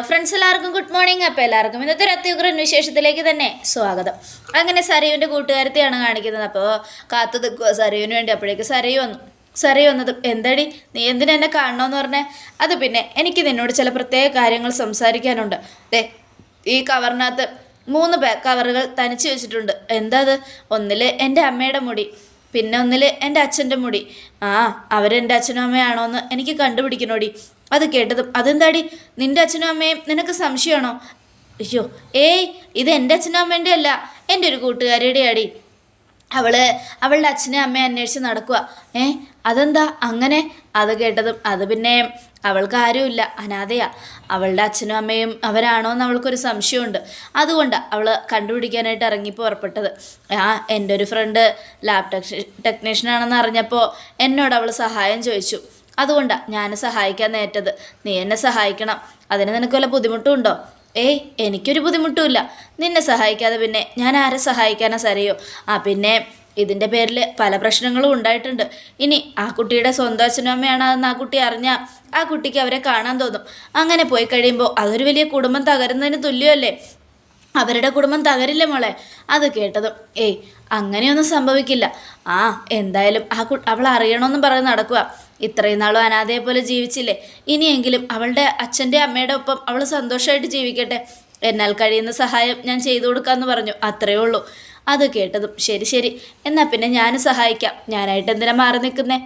Friends എല്ലാവർക്കും good morning അപ്പോൾ എല്ലാവർക്കും ഇന്നത്തെ ഒരു അത്യുഗ്രൻ വിശേഷത്തിലേക്ക് തന്നെ സ്വാഗതം. അങ്ങനെ സരയുവിന്റെ കൂട്ടുകാരത്തെയാണ് കാണിക്കുന്നത്. അപ്പോൾ കാത്തു നിൽക്കുക. സരയുവിന് വേണ്ടി അപ്പോഴേക്ക് സരയു വന്നു. സരയു വന്നത് എന്തടി? നീ എന്തിനാ എന്നെ കാണണമെന്ന് പറഞ്ഞേ? അത് പിന്നെ എനിക്ക് നിന്നോട് ചില പ്രത്യേക കാര്യങ്ങൾ സംസാരിക്കാനുണ്ട്. ദേ ഈ കവറിനകത്ത് മൂന്ന് കവറുകൾ തനിച്ച് വെച്ചിട്ടുണ്ട്. എന്താ അത്? ഒന്നിൽ എന്റെ അമ്മയുടെ മുടി പിന്നെ ഒന്നിൽ എന്റെ അച്ഛന്റെ മുടി. ആ അവരെന്റെ അച്ഛനും അമ്മയാണോ എന്ന് എനിക്ക് കണ്ടുപിടിക്കണോടി. അത് കേട്ടതും അതെന്താടി? നിന്റെ അച്ഛനും അമ്മയും നിനക്ക് സംശയമാണോ? അയ്യോ ഏയ് ഇത് എന്റെ അച്ഛനും അമ്മേന്റെ അല്ല എന്റെ ഒരു കൂട്ടുകാരിയുടെ അടി അവൾ അവളുടെ അച്ഛനെ അമ്മയെ അന്വേഷിച്ച് നടക്കുക ഏ അതെന്താ? അങ്ങനെ? അത് കേട്ടതും അത് പിന്നെ അവൾക്ക് ആരുമില്ല അനാഥയാ. അവളുടെ അച്ഛനും അമ്മയും അവരാണോ എന്ന് അവൾക്കൊരു സംശയമുണ്ട്. അതുകൊണ്ടാണ് അവൾ കണ്ടുപിടിക്കാനായിട്ട് ഇറങ്ങി പുറപ്പെട്ടത്. ആ എന്റെ ഒരു ഫ്രണ്ട് ലാബ് ടെക്നീഷ്യൻ ടെക്നീഷ്യനാണെന്ന് അറിഞ്ഞപ്പോൾ എന്നോട് അവൾ സഹായം ചോദിച്ചു. അതുകൊണ്ടാണ് ഞാൻ സഹായിക്കാൻ നേറ്റത് നീ എന്നെ സഹായിക്കണം. അതിന് നിനക്ക് വല്ല ബുദ്ധിമുട്ടുണ്ടോ? ഏയ് എനിക്കൊരു ബുദ്ധിമുട്ടുമില്ല. നിന്നെ സഹായിക്കാതെ പിന്നെ ഞാൻ ആരെ സഹായിക്കാനാ സരയോ? ആ പിന്നെ ഇതിന്റെ പേരിൽ പല പ്രശ്നങ്ങളും ഉണ്ടായിട്ടുണ്ട്. ഇനി ആ കുട്ടിയുടെ സ്വന്തം അച്ഛനും ആ കുട്ടി അറിഞ്ഞാൽ ആ കുട്ടിക്ക് അവരെ കാണാൻ തോന്നും. അങ്ങനെ പോയി കഴിയുമ്പോൾ അതൊരു വലിയ കുടുംബം തകരുന്നതിന് തുല്യമല്ലേ? അവരുടെ കുടുംബം തകരില്ല മോളെ. അത് കേട്ടതും ഏയ് അങ്ങനെയൊന്നും സംഭവിക്കില്ല. ആ എന്തായാലും ആ അവൾ അറിയണമെന്നും പറഞ്ഞ് നടക്കുക ഇത്രയും നാളും അനാഥയെ പോലെ ജീവിച്ചില്ലേ? ഇനിയെങ്കിലും അവളുടെ അച്ഛന്റെ അമ്മയുടെ ഒപ്പം അവൾ സന്തോഷമായിട്ട് ജീവിക്കട്ടെ. എന്നാൽ കഴിയുന്ന സഹായം ഞാൻ ചെയ്തു കൊടുക്കാമെന്ന് പറഞ്ഞു. അത്രയേ ഉള്ളൂ. അത് കേട്ടതും ശരി ശരി. എന്നാൽ പിന്നെ ഞാൻ സഹായിക്കാം. ഞാനായിട്ട് എന്തിനാ മാറി നിൽക്കുന്നേ?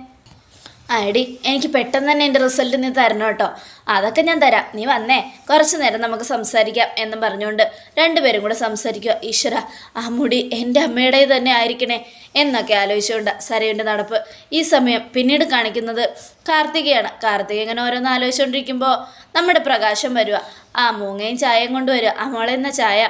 എടി എനിക്ക് പെട്ടെന്ന് തന്നെ എന്റെ റിസൾട്ട് നീ തരണം കേട്ടോ. അതൊക്കെ ഞാൻ തരാം. നീ വന്നേ. കുറച്ച് നേരം നമുക്ക് സംസാരിക്കാം എന്നും പറഞ്ഞുകൊണ്ട് രണ്ടുപേരും കൂടെ സംസാരിക്കുക ഈശ്വര ആ മുടി എന്റെ അമ്മയുടെ തന്നെ ആയിരിക്കണേ എന്നൊക്കെ ആലോചിച്ചുകൊണ്ട് സരയുടെ നടപ്പ്. ഈ സമയം പിന്നീട് കാണിക്കുന്നത് കാർത്തികയാണ്. കാർത്തിക ഇങ്ങനെ ഓരോന്ന് ആലോചിച്ചുകൊണ്ടിരിക്കുമ്പോൾ നമ്മുടെ പ്രകാശം വരിക ആ മൂങ്ങയും ചായയും കൊണ്ടുവരിക ആ മോളെ എന്ന ചായ?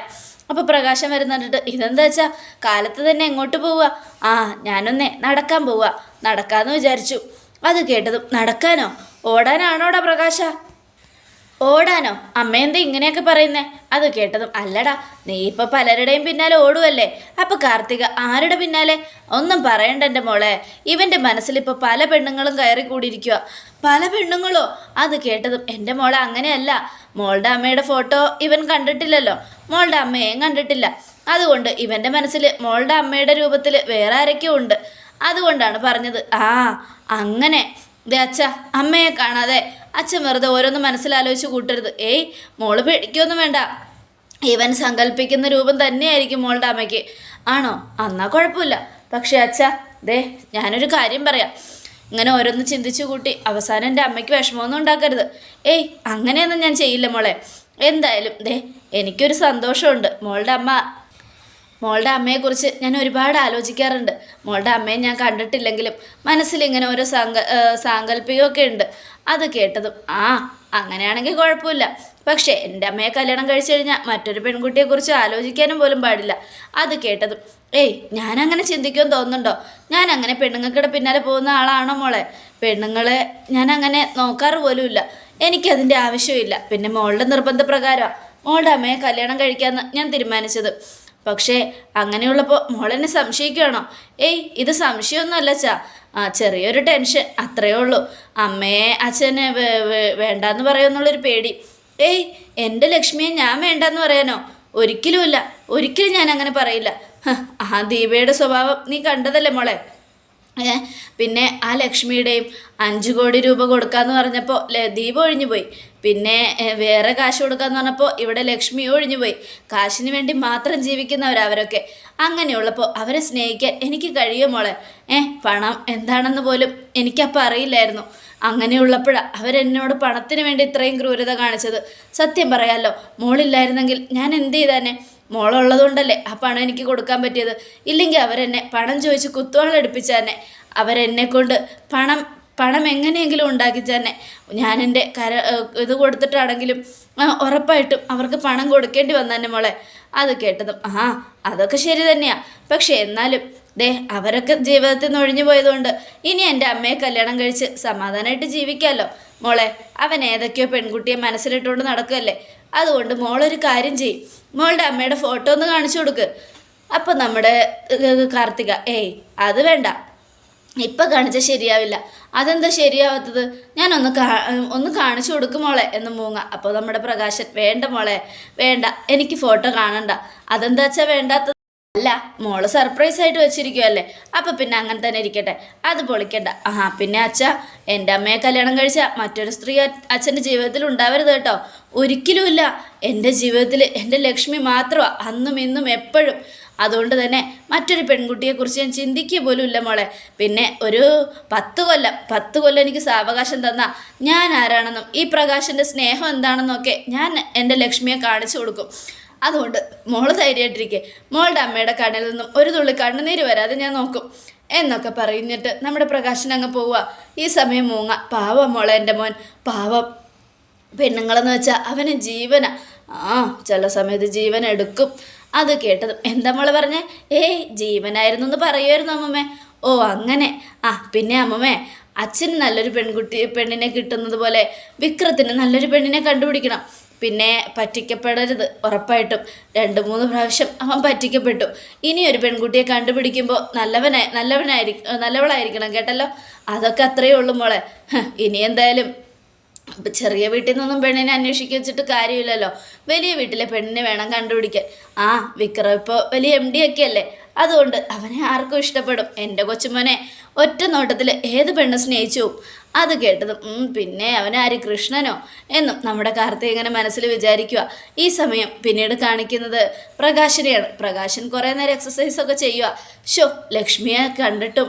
അപ്പോൾ പ്രകാശം വരുന്നിട്ട് ഇതെന്താ വെച്ചാൽ കാലത്ത് തന്നെ എങ്ങോട്ട് പോവുക ആ ഞാനൊന്നേ നടക്കാൻ പോവുക നടക്കാമെന്ന് വിചാരിച്ചു. അത് കേട്ടതും നടക്കാനോ? ഓടാനാണോടാ പ്രകാശ? ഓടാനോ? അമ്മ എന്താ ഇങ്ങനെയൊക്കെ പറയുന്നേ? അത് കേട്ടതും അല്ലടാ നീ ഇപ്പൊ പലരുടെയും പിന്നാലെ ഓടുവല്ലേ? അപ്പൊ കാർത്തിക ആരുടെ പിന്നാലെ? ഒന്നും പറയണ്ട എന്റെ മോളെ. ഇവന്റെ മനസ്സിൽ ഇപ്പൊ പല പെണ്ണുങ്ങളും കയറി കൂടിയിരിക്കുക പല പെണ്ണുങ്ങളോ? അത് കേട്ടതും എന്റെ മോളെ അങ്ങനെയല്ല. മോളുടെ അമ്മയുടെ ഫോട്ടോ ഇവൻ കണ്ടിട്ടില്ലല്ലോ. മോളുടെ അമ്മയെയും കണ്ടിട്ടില്ല. അതുകൊണ്ട് ഇവന്റെ മനസ്സിൽ മോളുടെ അമ്മയുടെ രൂപത്തിൽ വേറെ ആരൊക്കെയോ ഉണ്ട്. അതുകൊണ്ടാണ് പറഞ്ഞത്. ആ അങ്ങനെ. ദേ അച്ഛ അമ്മയെ കാണാതെ. അച്ഛൻ വെറുതെ ഓരോന്ന് മനസ്സിലാലോചിച്ച് കൂട്ടരുത്. ഏയ് മോൾ പേടിക്കൊന്നും വേണ്ട. ഇവൻ സങ്കല്പിക്കുന്ന രൂപം തന്നെയായിരിക്കും മോളുടെ അമ്മയ്ക്ക്. ആണോ? അന്നാ കുഴപ്പമില്ല. പക്ഷേ അച്ഛ ദേ ഞാനൊരു കാര്യം പറയാം. ഇങ്ങനെ ഓരോന്ന് ചിന്തിച്ചു കൂട്ടി അവസാനം എന്റെ അമ്മയ്ക്ക് വിഷമമൊന്നും ഉണ്ടാക്കരുത്. ഏയ് അങ്ങനെയൊന്നും ഞാൻ ചെയ്യില്ല മോളെ. എന്തായാലും ദേ എനിക്കൊരു സന്തോഷമുണ്ട്. മോളുടെ അമ്മ മോളുടെ അമ്മയെക്കുറിച്ച് ഞാൻ ഒരുപാട് ആലോചിക്കാറുണ്ട്. മോളുടെ അമ്മയെ ഞാൻ കണ്ടിട്ടില്ലെങ്കിലും മനസ്സിലിങ്ങനെ ഓരോ സാങ്ക സാങ്കല്പികമൊക്കെ ഉണ്ട്. അത് കേട്ടതും ആ അങ്ങനെയാണെങ്കിൽ കുഴപ്പമില്ല. പക്ഷേ എന്റെ അമ്മയെ കല്യാണം കഴിച്ചു കഴിഞ്ഞാൽ മറ്റൊരു പെൺകുട്ടിയെക്കുറിച്ച് ആലോചിക്കാനും പോലും പാടില്ല. അത് കേട്ടതും ഏയ് ഞാനങ്ങനെ ചിന്തിക്കുമെന്ന് തോന്നുന്നുണ്ടോ? ഞാൻ അങ്ങനെ പെണ്ണുങ്ങൾക്കിടെ പിന്നാലെ പോകുന്ന ആളാണോ മോളെ? പെണ്ണുങ്ങളെ ഞാൻ അങ്ങനെ നോക്കാറ് പോലുമില്ല. എനിക്കതിന്റെ ആവശ്യമില്ല. പിന്നെ മോളുടെ നിർബന്ധപ്രകാരമാണ് മോളുടെ അമ്മയെ കല്യാണം കഴിക്കാമെന്ന് ഞാൻ തീരുമാനിച്ചത്. പക്ഷേ അങ്ങനെയുള്ളപ്പോൾ മോളെന്നെ സംശയിക്കുകയാണോ? ഏയ് ഇത് സംശയമൊന്നുമല്ല ചാ ആ ചെറിയൊരു ടെൻഷൻ അത്രയേ ഉള്ളൂ. അമ്മയെ അച്ഛനെ വേണ്ടാന്ന് പറയുമെന്നുള്ളൊരു പേടി. ഏയ് എന്റെ ലക്ഷ്മിയെ ഞാൻ വേണ്ടാന്ന് പറയാനോ? ഒരിക്കലുമില്ല. ഒരിക്കലും ഞാൻ അങ്ങനെ പറയില്ല ആ ദീപയുടെ സ്വഭാവം നീ കണ്ടതല്ലേ മോളെ? പിന്നെ ആ ലക്ഷ്മിയുടെയും അഞ്ച് കോടി രൂപ കൊടുക്കാന്ന് പറഞ്ഞപ്പോൾ ദീപ ഒഴിഞ്ഞു പോയി പിന്നെ വേറെ കാശ് കൊടുക്കാന്ന് പറഞ്ഞപ്പോൾ ഇവിടെ ലക്ഷ്മി ഒഴിഞ്ഞു പോയി. കാശിന് വേണ്ടി മാത്രം ജീവിക്കുന്നവരവരൊക്കെ അങ്ങനെയുള്ളപ്പോൾ അവരെ സ്നേഹിക്കാൻ എനിക്ക് കഴിയും മോളെ? ഏ പണം എന്താണെന്ന് പോലും എനിക്കപ്പോൾ അറിയില്ലായിരുന്നു. അങ്ങനെയുള്ളപ്പോഴാണ് അവരെന്നോട് പണത്തിന് വേണ്ടി ഇത്രയും ക്രൂരത കാണിച്ചത്. സത്യം പറയാമല്ലോ മോളില്ലായിരുന്നെങ്കിൽ ഞാൻ എന്ത് ചെയ്താനെ? മോളുള്ളതുകൊണ്ടല്ലേ ആ പണം എനിക്ക് കൊടുക്കാൻ പറ്റിയത്. ഇല്ലെങ്കിൽ അവരെന്നെ പണം ചോദിച്ച് കുത്തുവാളെടുപ്പിച്ചാന്നെ അവരെന്നെ കൊണ്ട് പണം പണം എങ്ങനെയെങ്കിലും ഉണ്ടാക്കിച്ചാന്നെ ഞാൻ എന്റെ കര ഇത് കൊടുത്തിട്ടാണെങ്കിലും ഉറപ്പായിട്ടും അവർക്ക് പണം കൊടുക്കേണ്ടി വന്നെ മോളെ. അത് കേട്ടതും ആ അതൊക്കെ ശരി തന്നെയാ. പക്ഷേ എന്നാലും ദേ അവരൊക്കെ ജീവിതത്തിൽ നിന്ന് ഒഴിഞ്ഞു പോയതുകൊണ്ട് ഇനി എന്റെ അമ്മയെ കല്യാണം കഴിച്ച് സമാധാനമായിട്ട് ജീവിക്കാമല്ലോ മോളെ അവൻ ഏതൊക്കെയോ പെൺകുട്ടിയെ മനസ്സിലിട്ടുകൊണ്ട് നടക്കുകയല്ലേ. അതുകൊണ്ട് മോളൊരു കാര്യം ചെയ്യും. മോളുടെ അമ്മയുടെ ഫോട്ടോ ഒന്ന് കാണിച്ചു കൊടുക്ക്. അപ്പം നമ്മുടെ കാർത്തിക ഏയ് അത് വേണ്ട. ഇപ്പം കാണിച്ചാൽ ശരിയാവില്ല. അതെന്താ ശരിയാവാത്തത്? ഞാനൊന്ന് കാ ഒന്ന് കാണിച്ചു കൊടുക്കും മോളെ എന്ന് മൂങ്ങ. അപ്പോൾ നമ്മുടെ പ്രകാശൻ വേണ്ട മോളെ വേണ്ട എനിക്ക് ഫോട്ടോ കാണണ്ട. അതെന്താ വെച്ചാൽ വേണ്ടാത്തത്? അല്ല മോൾ സർപ്രൈസ് ആയിട്ട് വെച്ചിരിക്കുമല്ലേ അപ്പം പിന്നെ അങ്ങനെ തന്നെ ഇരിക്കട്ടെ. അത് പൊളിക്കണ്ട. ആ പിന്നെ അച്ഛ എന്റെ അമ്മയെ കല്യാണം കഴിച്ച മറ്റൊരു സ്ത്രീ അച്ഛന്റെ ജീവിതത്തിൽ ഉണ്ടാവരുത് കേട്ടോ. ഒരിക്കലുമില്ല എന്റെ ജീവിതത്തിൽ എന്റെ ലക്ഷ്മി മാത്രമാണ് അന്നും ഇന്നും എപ്പോഴും. അതുകൊണ്ട് തന്നെ മറ്റൊരു പെൺകുട്ടിയെക്കുറിച്ച് ഞാൻ ചിന്തിക്കുക പോലും ഇല്ല മോളെ. പിന്നെ ഒരു പത്ത് കൊല്ലം പത്ത് കൊല്ലം എനിക്ക് സാവകാശം തന്ന ഞാൻ ആരാണെന്നും ഈ പ്രകാശന്റെ സ്നേഹം എന്താണെന്നൊക്കെ ഞാൻ എന്റെ ലക്ഷ്മിയെ കാണിച്ചു കൊടുക്കും. അതുകൊണ്ട് മോൾ ധൈര്യമായിട്ടിരിക്കെ. മോളുടെ അമ്മയുടെ കണ്ണിൽ നിന്നും ഒരു തുള്ളി കണ്ണുനീര് വരാതെ ഞാൻ നോക്കും. എന്നൊക്കെ പറഞ്ഞിട്ട് നമ്മുടെ പ്രകാശൻ അങ്ങ് പോവുക. ഈ സമയം മൂങ്ങ പാവം മോളെ എന്റെ മോൻ. പാവം പെണ്ണുങ്ങളെന്ന് വെച്ചാൽ അവന് ജീവന. ആ ചില സമയത്ത് ജീവൻ എടുക്കും. അത് കേട്ടതും എന്താ മോളെ പറഞ്ഞേ? ഏയ് ജീവനായിരുന്നു എന്ന് പറയുമായിരുന്നു അമ്മമ്മേ. ഓ അങ്ങനെ. ആ പിന്നെ അമ്മമ്മേ അച്ഛന് നല്ലൊരു പെൺകുട്ടി പെണ്ണിനെ കിട്ടുന്നത് പോലെ വിക്രത്തിന് നല്ലൊരു പെണ്ണിനെ കണ്ടുപിടിക്കണം. പിന്നെ പറ്റിക്കപ്പെടരുത് ഉറപ്പായിട്ടും. രണ്ട് മൂന്ന് പ്രാവശ്യം അവൻ പറ്റിക്കപ്പെട്ടു. ഇനി ഒരു പെൺകുട്ടിയെ കണ്ടുപിടിക്കുമ്പോൾ നല്ലവനെ നല്ലവനായിരിക്കും നല്ലവളായിരിക്കണം കേട്ടല്ലോ? അതൊക്കെ അത്രയേ ഉള്ളൂ മോളെ. ഇനി എന്തായാലും ചെറിയ വീട്ടിൽ നിന്നൊന്നും പെണ്ണിനെ അന്വേഷിക്കുക വെച്ചിട്ട് കാര്യമില്ലല്ലോ. വലിയ വീട്ടിലെ പെണ്ണിനെ വേണം കണ്ടുപിടിക്കാൻ. ആ വിക്രം ഇപ്പോൾ വലിയ എം ഡി ഒക്കെ അല്ലേ അതുകൊണ്ട് അവനെ ആർക്കും ഇഷ്ടപ്പെടും. എന്റെ കൊച്ചുമോനെ ഒറ്റ നോട്ടത്തിൽ ഏത് പെണ്ണ് സ്നേഹിച്ചു. അത് കേട്ടത് "ഉം, പിന്നെ അവനാര് കൃഷ്ണനോ? എന്നും നമ്മുടെ കാർത്തിക ഇങ്ങനെ മനസ്സിൽ വിചാരിക്കുക ഈ സമയം പിന്നീട് കാണിക്കുന്നത് പ്രകാശനെയാണ്. പ്രകാശൻ കുറേ നേരം എക്സസൈസ് ഒക്കെ ചെയ്യുക ഷോ ലക്ഷ്മിയെ കണ്ടിട്ടും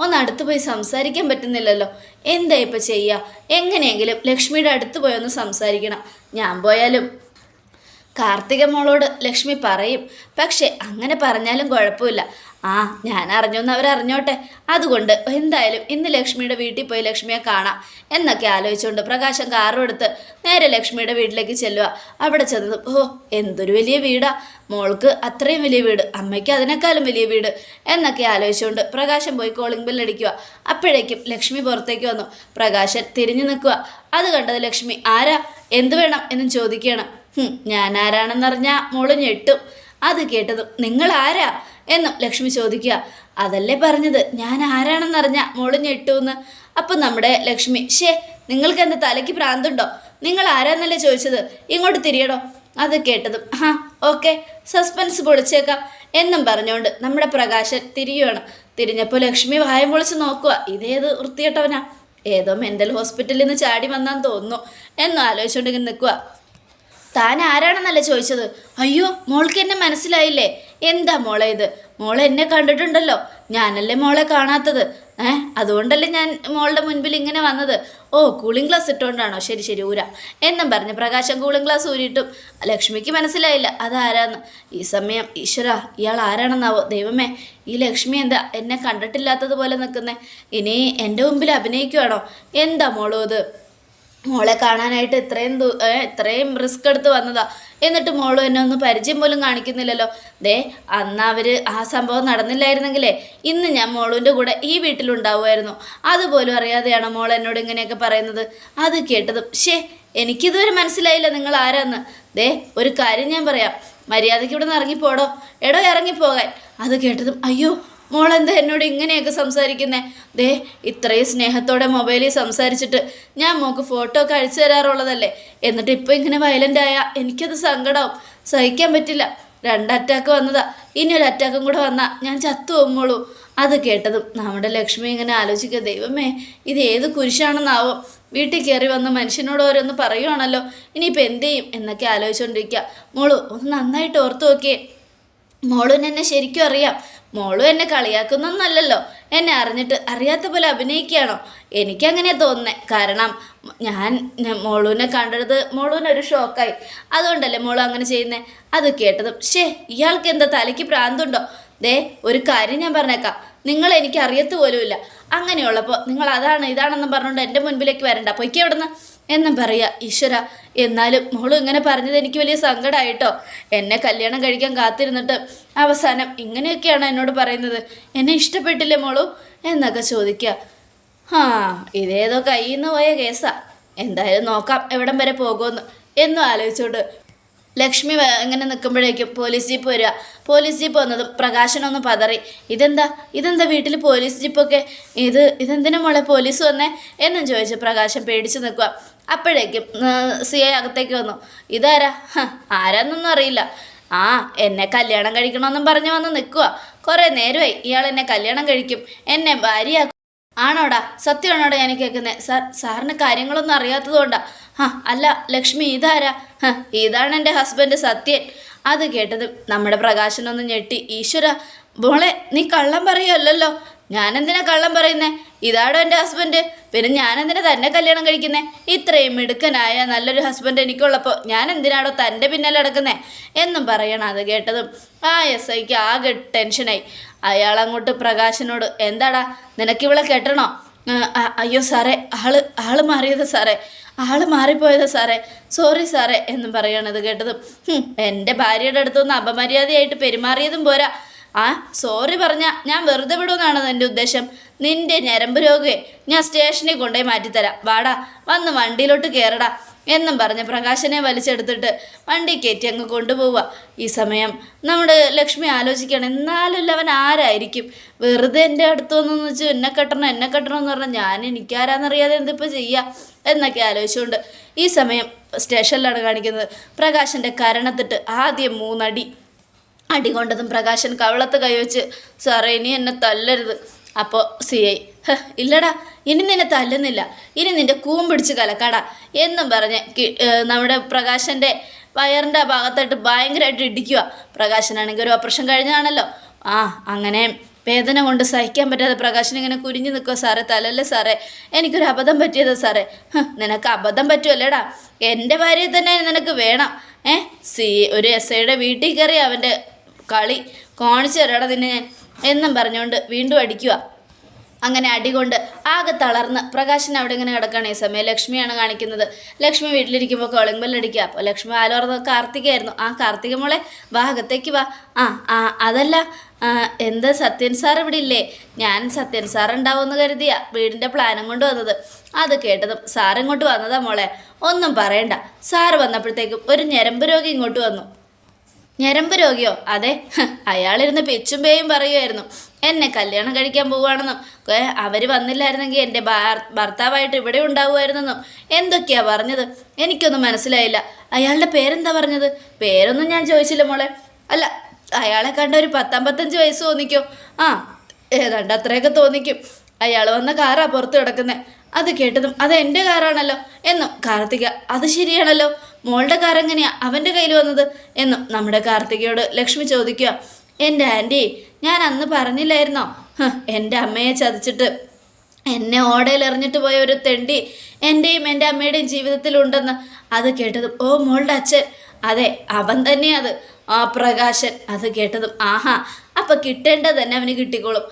ഒന്ന് അടുത്ത് പോയി സംസാരിക്കാൻ പറ്റുന്നില്ലല്ലോ. എന്താ ഇപ്പം ചെയ്യുക എങ്ങനെയെങ്കിലും ലക്ഷ്മിയുടെ അടുത്ത് പോയി ഒന്ന് സംസാരിക്കണം. ഞാൻ പോയാലും. കാർത്തിക മോളോട് ലക്ഷ്മി പറയും. പക്ഷേ അങ്ങനെ പറഞ്ഞാലും കുഴപ്പമില്ല. ആ ഞാൻ അറിഞ്ഞൊന്ന് അവരറിഞ്ഞോട്ടെ. അതുകൊണ്ട് എന്തായാലും ഇന്ന് ലക്ഷ്മിയുടെ വീട്ടിൽ പോയി ലക്ഷ്മിയെ കാണാം എന്നൊക്കെ ആലോചിച്ചുകൊണ്ട് പ്രകാശം കാറും എടുത്ത് നേരെ ലക്ഷ്മിയുടെ വീട്ടിലേക്ക് ചെല്ലുക. അവിടെ ചെന്നത് ഓ എന്തൊരു വലിയ വീടാ. മോൾക്ക് അത്രയും വലിയ വീട് അമ്മയ്ക്ക് അതിനേക്കാളും വലിയ വീട് എന്നൊക്കെ ആലോചിച്ചുകൊണ്ട് പ്രകാശം പോയി കോളിംഗ് ബെല്ലടിക്കുക അപ്പോഴേക്കും ലക്ഷ്മി പുറത്തേക്ക് വന്നു. പ്രകാശൻ തിരിഞ്ഞു നിൽക്കുക. അത് കണ്ടത് ലക്ഷ്മി ആരാ? എന്ത് വേണം? എന്നും ചോദിക്കുകയാണ്. ഞാൻ ആരാണെന്നറിഞ്ഞാൽ മോൾ ഞെട്ടും. അത് കേട്ടതും നിങ്ങൾ ആരാ? എന്നും ലക്ഷ്മി ചോദിക്കുക അതല്ലേ പറഞ്ഞത്? ഞാൻ ആരാണെന്നറിഞ്ഞ മോൾ ഞെട്ടുമെന്ന് അപ്പം നമ്മുടെ ലക്ഷ്മി ഷേ നിങ്ങൾക്ക് എന്താ തലയ്ക്ക് പ്രാന്തുണ്ടോ? നിങ്ങൾ ആരാന്നല്ലേ ചോദിച്ചത്? ഇങ്ങോട്ട് തിരിയടോ. അത് കേട്ടതും ആ ഓക്കെ സസ്പെൻസ് പൊളിച്ചേക്കാം എന്നും പറഞ്ഞുകൊണ്ട് നമ്മുടെ പ്രകാശൻ തിരിയുവാണ്. തിരിഞ്ഞപ്പോൾ ലക്ഷ്മി വായം പൊളിച്ച് നോക്കുക ഇതേത് വൃത്തികെട്ടവനാ? ഏതോ മെന്റൽ ഹോസ്പിറ്റലിൽ നിന്ന് ചാടി വന്നാന്ന് തോന്നുന്നു എന്നും ആലോചിച്ചുകൊണ്ടിങ്ങനെ നിൽക്കുക താൻ ആരാണെന്നല്ലേ ചോദിച്ചത്? അയ്യോ മോൾക്ക് എന്നെ മനസ്സിലായില്ലേ? എന്താ മോളെ ഇത്? മോളെ എന്നെ കണ്ടിട്ടുണ്ടല്ലോ. ഞാനല്ലേ മോളെ കാണാത്തത്. ഏ അതുകൊണ്ടല്ലേ ഞാൻ മോളുടെ മുൻപിൽ ഇങ്ങനെ വന്നത്. ഓ കൂളിംഗ് ഗ്ലാസ് ഇട്ടുകൊണ്ടാണോ ശരി ശരി ഊര. എന്നും പറഞ്ഞ് പ്രകാശം കൂളിംഗ് ഗ്ലാസ് ഊരിയിട്ടും. ലക്ഷ്മിക്ക് മനസ്സിലായില്ല. അതാരാന്ന്? ഈ സമയം ഈശ്വര ഇയാൾ ആരാണെന്നാവോ? ദൈവമേ ഈ ലക്ഷ്മി എന്താ എന്നെ കണ്ടിട്ടില്ലാത്തതുപോലെ നിൽക്കുന്നേ? ഇനി എന്റെ മുമ്പിൽ അഭിനയിക്കുവാണോ? എന്താ മോളോ ഇത് മോളെ കാണാനായിട്ട് ഇത്രയും ഇത്രയും റിസ്ക് എടുത്ത് വന്നതാ. എന്നിട്ട് മോളും എന്നെ ഒന്ന് പരിചയം പോലും കാണിക്കുന്നില്ലല്ലോ. ദേ അന്ന് അവർ ആ സംഭവം നടന്നില്ലായിരുന്നെങ്കിലേ ഇന്ന് ഞാൻ മോളുവിന്റെ കൂടെ ഈ വീട്ടിലുണ്ടാവുമായിരുന്നു. അതുപോലും അറിയാതെയാണ് മോൾ എന്നോട് ഇങ്ങനെയൊക്കെ പറയുന്നത്? അത് കേട്ടതും ഷേ എനിക്കിതുവരെ മനസ്സിലായില്ല നിങ്ങൾ ആരാന്ന്. ദേ ഒരു കാര്യം ഞാൻ പറയാം. മര്യാദയ്ക്ക് ഇവിടെ നിന്ന് ഇറങ്ങിപ്പോടോ? എടോ ഇറങ്ങിപ്പോകാൻ. അത് കേട്ടതും അയ്യോ മോളെന്താ എന്നോട് ഇങ്ങനെയൊക്കെ സംസാരിക്കുന്നേ? ദേ ഇത്രയും സ്നേഹത്തോടെ മൊബൈലിൽ സംസാരിച്ചിട്ട് ഞാൻ മോക്ക് ഫോട്ടോ ഒക്കെ അയച്ചു തരാറുള്ളതല്ലേ? എന്നിട്ട് ഇപ്പോൾ ഇങ്ങനെ വയലന്റ് ആയാൽ എനിക്കത് സങ്കടവും. സഹിക്കാൻ പറ്റില്ല. രണ്ട് അറ്റാക്ക് വന്നതാ. ഇനി ഒരു അറ്റാക്കും കൂടെ വന്നാൽ ഞാൻ ചത്തു പോകുമ്പോളൂ അത് കേട്ടതും നമ്മുടെ ലക്ഷ്മി ഇങ്ങനെ ആലോചിക്കുക ദൈവമേ ഇത് ഏത് കുരിശാണെന്നാവും? വീട്ടിൽ കയറി വന്ന മനുഷ്യനോട് ഓരോന്ന് പറയുവാണല്ലോ. ഇനിയിപ്പോൾ എന്ത് ചെയ്യും? എന്നൊക്കെ ആലോചിച്ചുകൊണ്ടിരിക്കുക മോളു ഒന്ന് നന്നായിട്ട് ഓർത്തു നോക്കിയേ. മോളും എന്നെ ശരിക്കും അറിയാം. മോളും എന്നെ കളിയാക്കുന്നൊന്നല്ലല്ലോ. എന്നെ അറിഞ്ഞിട്ട് അറിയാത്ത പോലെ അഭിനയിക്കുകയാണോ? എനിക്കങ്ങനെ തോന്നുന്നത് കാരണം ഞാൻ മോളൂനെ കണ്ടത് മോളൂനൊരു ഷോക്കായി. അതുകൊണ്ടല്ലേ മോൾ അങ്ങനെ ചെയ്യുന്നേ? അത് കേട്ടതും ഷേ ഇയാൾക്ക് എന്താ തലയ്ക്ക് പ്രാന്തുണ്ടോ? ദേ ഒരു കാര്യം ഞാൻ പറഞ്ഞേക്കാം. നിങ്ങൾ എനിക്ക് അറിയത്ത് പോലുമില്ല. അങ്ങനെയുള്ളപ്പോൾ നിങ്ങൾ അതാണ് ഇതാണെന്നും പറഞ്ഞുകൊണ്ട് എന്റെ മുൻപിലേക്ക് വരണ്ട. പൊയ്ക്കേ ഇവിടുന്ന് എന്നും പറയുക ഈശ്വര എന്നാലും മോൾ ഇങ്ങനെ പറഞ്ഞത് എനിക്ക് വലിയ സങ്കടമായിട്ടോ എന്നെ കല്യാണം കഴിക്കാൻ കാത്തിരുന്നിട്ട് അവസാനം ഇങ്ങനെയൊക്കെയാണ് എന്നോട് പറയുന്നത്. എന്നെ ഇഷ്ടപ്പെട്ടില്ലേ മോളു? എന്നൊക്കെ ചോദിക്കുക ആ ഇതേതോ കയ്യിൽ നിന്ന് പോയ കേസാ. എന്തായാലും നോക്കാം എവിടം വരെ പോകുമെന്ന്. എന്നും ആലോചിച്ചോണ്ട് ലക്ഷ്മി ഇങ്ങനെ നിൽക്കുമ്പോഴേക്കും പോലീസ് ജീപ്പ് വരിക പോലീസ് ജീപ്പ് വന്നതും പ്രകാശനൊന്ന് പതറി. ഇതെന്താ? ഇതെന്താ വീട്ടിൽ പോലീസ് ജീപ്പൊക്കെ? ഇത് ഇതെന്തിനാ മോളെ പോലീസ് വന്നേ? എന്നും ചോദിച്ച് പ്രകാശം പേടിച്ച് നിൽക്കുക അപ്പോഴേക്കും സി ഐ അകത്തേക്ക് വന്നു. ഇതാരാ? ആരാന്നൊന്നും അറിയില്ല. ആ എന്നെ കല്യാണം കഴിക്കണമെന്നും പറഞ്ഞു വന്ന് നിൽക്കുക കുറേ നേരമായി ഇയാൾ എന്നെ കല്യാണം കഴിക്കും. എന്നെ ഭാര്യയാക്കും. ആണോടാ? സത്യമാണോടാ ഞാൻ കേൾക്കുന്നത് സാർ സാറിന് കാര്യങ്ങളൊന്നും അറിയാത്തതുകൊണ്ടാ. ആ അല്ല ലക്ഷ്മി ഇതാരാ? ഇതാണ് എന്റെ ഹസ്ബൻഡ് സത്യൻ. അത് കേട്ടത് നമ്മുടെ പ്രകാശനൊന്ന് ഞെട്ടി. ഈശ്വര മോളെ നീ കള്ളം പറയുമല്ലോ ഞാനെന്തിനാ കള്ളം പറയുന്നേ? ഇതാടോ എന്റെ ഹസ്ബൻഡ്? പിന്നെ ഞാൻ എന്തിനാ തന്നെ കല്യാണം കഴിക്കുന്നേ? ഇത്രയും മിടുക്കനായ നല്ലൊരു ഹസ്ബൻഡ് എനിക്കുള്ളപ്പോൾ ഞാൻ എന്തിനാണോ തന്റെ പിന്നാലെ നടക്കുന്നേ? എന്നും പറയണം അത് കേട്ടതും. ആ എസ് ഐക്ക് ആകെ ടെൻഷനായി. അയാൾ അങ്ങോട്ട് പ്രകാശനോട് എന്താടാ നിനക്കിവളെ കെട്ടണോ? അയ്യോ സാറേ ആൾ ആൾ മാറിയത് സാറേ ആൾ മാറിപ്പോയത് സാറേ സോറി സാറേ എന്നും പറയണത് കേട്ടതും. എന്റെ ഭാര്യയുടെ അടുത്തുനിന്ന് അപമര്യാദയായിട്ട് പെരുമാറിയതും പോരാ. ആ സോറി പറഞ്ഞ ഞാൻ വെറുതെ വിടുമെന്നാണ് എന്റെ ഉദ്ദേശം? നിന്റെ ഞരമ്പ് രോഗയെ ഞാൻ സ്റ്റേഷനിൽ കൊണ്ടുപോയി മാറ്റിത്തരാം. വാടാ വന്ന് വണ്ടിയിലോട്ട് കയറടാ എന്നും പറഞ്ഞ് പ്രകാശനെ വലിച്ചെടുത്തിട്ട് വണ്ടി കയറ്റി അങ്ങ് കൊണ്ടുപോവുക. ഈ സമയം നമ്മുടെ ലക്ഷ്മി ആലോചിക്കണം എന്നാലല്ല അവൻ ആരായിരിക്കും? വെറുതെ എന്റെ അടുത്ത് വന്നെന്ന് വെച്ച് എന്നെ കെട്ടണം എന്നെ കെട്ടണം എന്ന് പറഞ്ഞാൽ ഞാൻ എനിക്കാരാന്നറിയാതെ എന്തിപ്പോൾ ചെയ്യുക എന്നൊക്കെ ആലോചിച്ചുകൊണ്ട് ഈ സമയം സ്റ്റേഷനിലാണ് കാണിക്കുന്നത്. പ്രകാശന്റെ കരണത്തിട്ട് ആദ്യം മൂന്നടി അടി കൊണ്ടതും പ്രകാശൻ കവളത്ത് കൈവച്ച് സാറേ ഇനി എന്നെ തല്ലരുത്. അപ്പോൾ സി ഐ ഇല്ലടാ ഇനി നിന്നെ തല്ലുന്നില്ല. ഇനി നിന്റെ കൂം പിടിച്ച് കലക്കാടാ. എന്നും പറഞ്ഞ് നമ്മുടെ പ്രകാശന്റെ വയറിന്റെ ഭാഗത്തായിട്ട് ഭയങ്കരമായിട്ട് ഇടിക്കുക പ്രകാശനാണെങ്കിൽ ഒരു ഓപ്പറേഷൻ കഴിഞ്ഞാണല്ലോ ആ അങ്ങനെ വേദന കൊണ്ട് സഹിക്കാൻ പറ്റാതെ പ്രകാശൻ ഇങ്ങനെ കുരിഞ്ഞു നിൽക്കുക സാറേ. തലല്ലേ സാറേ. എനിക്കൊരു അബദ്ധം പറ്റിയതാ സാറേ. നിനക്ക് അബദ്ധം പറ്റുമല്ലേടാ എന്റെ ഭാര്യയെ തന്നെ നിനക്ക് വേണം. ഏ സി ഒരു എസ് ഐയുടെ വീട്ടിൽ കയറി അവന്റെ കളി കാണിച്ചു തരാടാ നിന്നെ ഞാൻ. എന്നും പറഞ്ഞുകൊണ്ട് വീണ്ടും അടിക്കുക. അങ്ങനെ അടികൊണ്ട് ആകെ തളർന്ന് പ്രകാശൻ അവിടെ ഇങ്ങനെ കിടക്കുകയാണ് ഈ സമയം. ലക്ഷ്മിയാണ് കാണിക്കുന്നത്. ലക്ഷ്മി വീട്ടിലിരിക്കുമ്പോൾ കോളിംഗ് ബെല്ലടിക്കുക അപ്പോൾ ലക്ഷ്മി ആലോർന്ന് കാർത്തികയായിരുന്നു. ആ കാർത്തിക മോളെ വാ അകത്തേക്ക് വാ. ആ ആ അതല്ല. എന്ത് സത്യൻ സാർ ഇവിടെ ഇല്ലേ? ഞാൻ സത്യൻ സാർ ഉണ്ടാവുമെന്ന് കരുതിയ വീടിന്റെ പ്ലാനും കൊണ്ട് വന്നത്. അത് കേട്ടതും സാർ ഇങ്ങോട്ട് വന്നതാ മോളെ. ഒന്നും പറയണ്ട. സാറ് വന്നപ്പോഴത്തേക്കും ഒരു ഞരമ്പ് രോഗി ഇങ്ങോട്ട് വന്നു. ഞരമ്പ് രോഗിയോ? അതെ. അയാളിരുന്ന് പെച്ചും പേയും പറയുമായിരുന്നു എന്നെ കല്യാണം കഴിക്കാൻ പോവുകയാണെന്നും അവർ വന്നില്ലായിരുന്നെങ്കിൽ എന്റെ ഭാർ- ഭർത്താവായിട്ട് ഇവിടെ ഉണ്ടാവുമായിരുന്നെന്നും എന്തൊക്കെയാ പറഞ്ഞത്? എനിക്കൊന്നും മനസ്സിലായില്ല. അയാളുടെ പേരെന്താ പറഞ്ഞത്? പേരൊന്നും ഞാൻ ചോദിച്ചില്ല മോളെ. അല്ല അയാളെ കണ്ട ഒരു പത്തമ്പത്തഞ്ച് വയസ്സ് തോന്നിക്കോ? ആ ഏതാണ്ട് അത്രയൊക്കെ തോന്നിക്കും. അയാൾ വന്ന കാറാ പുറത്ത് കിടക്കുന്നത് അത് കേട്ടതും അത് എന്റെ കാറാണല്ലോ എന്നും കാർത്തിക അത് ശരിയാണല്ലോ. മോളുടെ കാർ എങ്ങനെയാ? അവന്റെ കയ്യിൽ വന്നത്? എന്നും നമ്മുടെ കാർത്തികയോട് ലക്ഷ്മി ചോദിക്കുക. എന്റെ ആന്റി ഞാൻ അന്ന് പറഞ്ഞില്ലായിരുന്നോ? എന്റെ അമ്മയെ ചതിച്ചിട്ട്. എന്നെ ഓടയിൽ എറിഞ്ഞിട്ട് പോയ ഒരു തെണ്ടി എന്റെയും എന്റെ അമ്മയുടെയും ജീവിതത്തിലുണ്ടെന്ന് അത് കേട്ടതും ഓ മോളുടെ അച്ഛൻ. അതെ അവൻ തന്നെ അത്. ആ പ്രകാശൻ അത് കേട്ടതും ആഹാ അപ്പം കിട്ടേണ്ടത് തന്നെ അവന് കിട്ടിക്കോളും.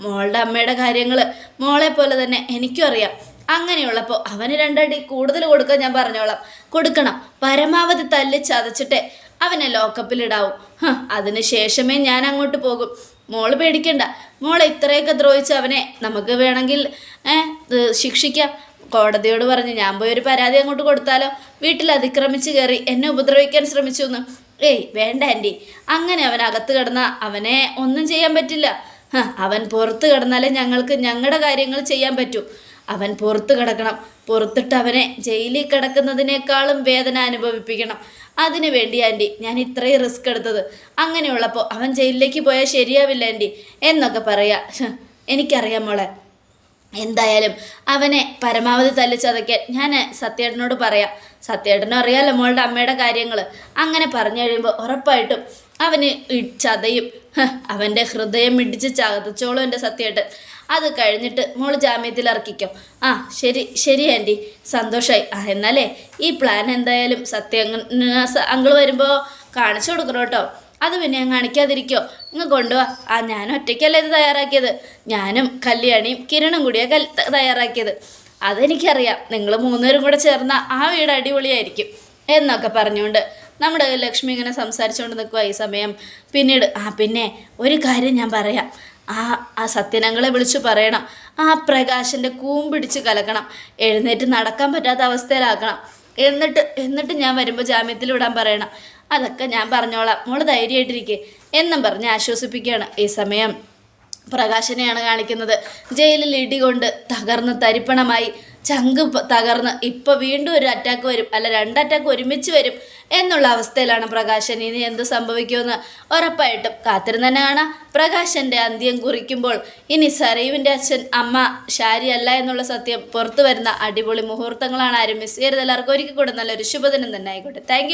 മോളുടെ അമ്മയുടെ കാര്യങ്ങൾ മോളെ പോലെ തന്നെ എനിക്കും അറിയാം. അങ്ങനെയുള്ളപ്പോൾ അവന് രണ്ടടി കൂടുതൽ കൊടുക്കാൻ ഞാൻ പറഞ്ഞോളാം. കൊടുക്കണം. പരമാവധി തല്ലി ചതച്ചിട്ടേ അവനെ ലോക്കപ്പിലിടാവും. അതിന് ശേഷമേ ഞാൻ അങ്ങോട്ട് പോകും. മോൾ പേടിക്കണ്ട. മോളെ ഇത്രയൊക്കെ ദ്രോഹിച്ച് അവനെ നമുക്ക് വേണമെങ്കിൽ ശിക്ഷിക്കാം. കോടതിയോട് പറഞ്ഞ് ഞാൻ പോയി ഒരു പരാതി അങ്ങോട്ട് കൊടുത്താലോ? വീട്ടിൽ അതിക്രമിച്ച് കയറി എന്നെ ഉപദ്രവിക്കാൻ ശ്രമിച്ചു എന്ന് ഏയ് വേണ്ട ആന്റി അങ്ങനെ അവൻ അകത്ത് കിടന്ന അവനെ ഒന്നും ചെയ്യാൻ പറ്റില്ല. അവൻ പുറത്ത് കിടന്നാലേ ഞങ്ങൾക്ക് ഞങ്ങളുടെ കാര്യങ്ങൾ ചെയ്യാൻ പറ്റൂ. അവൻ പുറത്ത് കിടക്കണം. പുറത്തിട്ട് അവനെ ജയിലിൽ കിടക്കുന്നതിനേക്കാളും വേദന അനുഭവിപ്പിക്കണം. അതിനു വേണ്ടി ആന്റി ഞാൻ ഇത്രയും റിസ്ക് എടുത്തത്. അങ്ങനെയുള്ളപ്പോൾ അവൻ ജയിലിലേക്ക് പോയാൽ ശരിയാവില്ല ആന്റി എന്നൊക്കെ പറയാ. എനിക്കറിയാം മോളെ. എന്തായാലും അവനെ പരമാവധി തല്ലിച്ചതയ്ക്കാൻ ഞാൻ സത്യേട്ടനോട് പറയാം. സത്യേട്ടനും അറിയാലോ മോളുടെ അമ്മയുടെ കാര്യങ്ങൾ അങ്ങനെ പറഞ്ഞു കഴിയുമ്പോൾ ഉറപ്പായിട്ടും അവന് ചതയും. അവന്റെ ഹൃദയം ഇടിച്ച് ചതച്ചോളും എന്റെ സത്യേട്ടൻ. അത് കഴിഞ്ഞിട്ട് മോൾ ജാമ്യത്തിൽ ഇറക്കിക്കോ ആ ശരി ശരി ആന്റി സന്തോഷമായി ആ എന്നാലേ ഈ പ്ലാൻ എന്തായാലും സത്യ അങ്കിൾ വരുമ്പോൾ കാണിച്ചു കൊടുക്കണം കേട്ടോ. അത് പിന്നെ ഞാൻ കാണിക്കാതിരിക്കോ നിങ്ങൾ കൊണ്ടുപോവാ ആ ഞാൻ ഒറ്റയ്ക്കല്ല ഇത് തയ്യാറാക്കിയത്. ഞാനും കല്യാണിയും കിരണും കൂടിയാ കൽ തയ്യാറാക്കിയത്. അതെനിക്കറിയാം. നിങ്ങൾ മൂന്നുപേരും കൂടെ ചേർന്ന ആ വീട് അടിപൊളിയായിരിക്കും എന്നൊക്കെ പറഞ്ഞുകൊണ്ട് നമ്മുടെ ലക്ഷ്മി ഇങ്ങനെ സംസാരിച്ചുകൊണ്ട് നിൽക്കുക ഈ സമയം. പിന്നീട് ആ പിന്നെ ഒരു കാര്യം ഞാൻ പറയാം. ആ ആ സത്യനങ്ങളെ വിളിച്ചു പറയണം. ആ പ്രകാശന്റെ കൂമ്പിടിച്ച് കലക്കണം. എഴുന്നേറ്റ് നടക്കാൻ പറ്റാത്ത അവസ്ഥയിലാക്കണം. എന്നിട്ട് എന്നിട്ട് ഞാൻ വരുമ്പോൾ ജാമ്യത്തിൽ വിടാൻ പറയണം. അതൊക്കെ ഞാൻ പറഞ്ഞോളാം. മോൾ ധൈര്യമായിട്ടിരിക്കെ. എന്നും പറഞ്ഞ് ആശ്വസിപ്പിക്കുകയാണ് ഈ സമയം. പ്രകാശനെയാണ് കാണിക്കുന്നത്. ജയിലിൽ ഇടികൊണ്ട് തകർന്ന് തരിപ്പണമായി. ചങ്ക് തകർന്ന് ഇപ്പം വീണ്ടും ഒരു അറ്റാക്ക് വരും. അല്ല രണ്ട് അറ്റാക്ക് ഒരുമിച്ച് വരും എന്നുള്ള അവസ്ഥയിലാണ് പ്രകാശൻ. ഇനി എന്ത് സംഭവിക്കുമെന്ന് ഉറപ്പായിട്ടും കാത്തിരുന്ന് തന്നെ കാണാം. പ്രകാശന്റെ അന്ത്യം കുറിക്കുമ്പോൾ ഇനി സരീവിന്റെ അച്ഛൻ അമ്മ ഷാരി അല്ല എന്നുള്ള സത്യം പുറത്തു വരുന്ന അടിപൊളി മുഹൂർത്തങ്ങളാണ് ആരും മിസ് ചെയ്യരുത്. എല്ലാവർക്കും ഒരിക്കൽ കൂടെ നല്ലൊരു ശുഭദിനം തന്നെ ആയിക്കോട്ടെ. താങ്ക്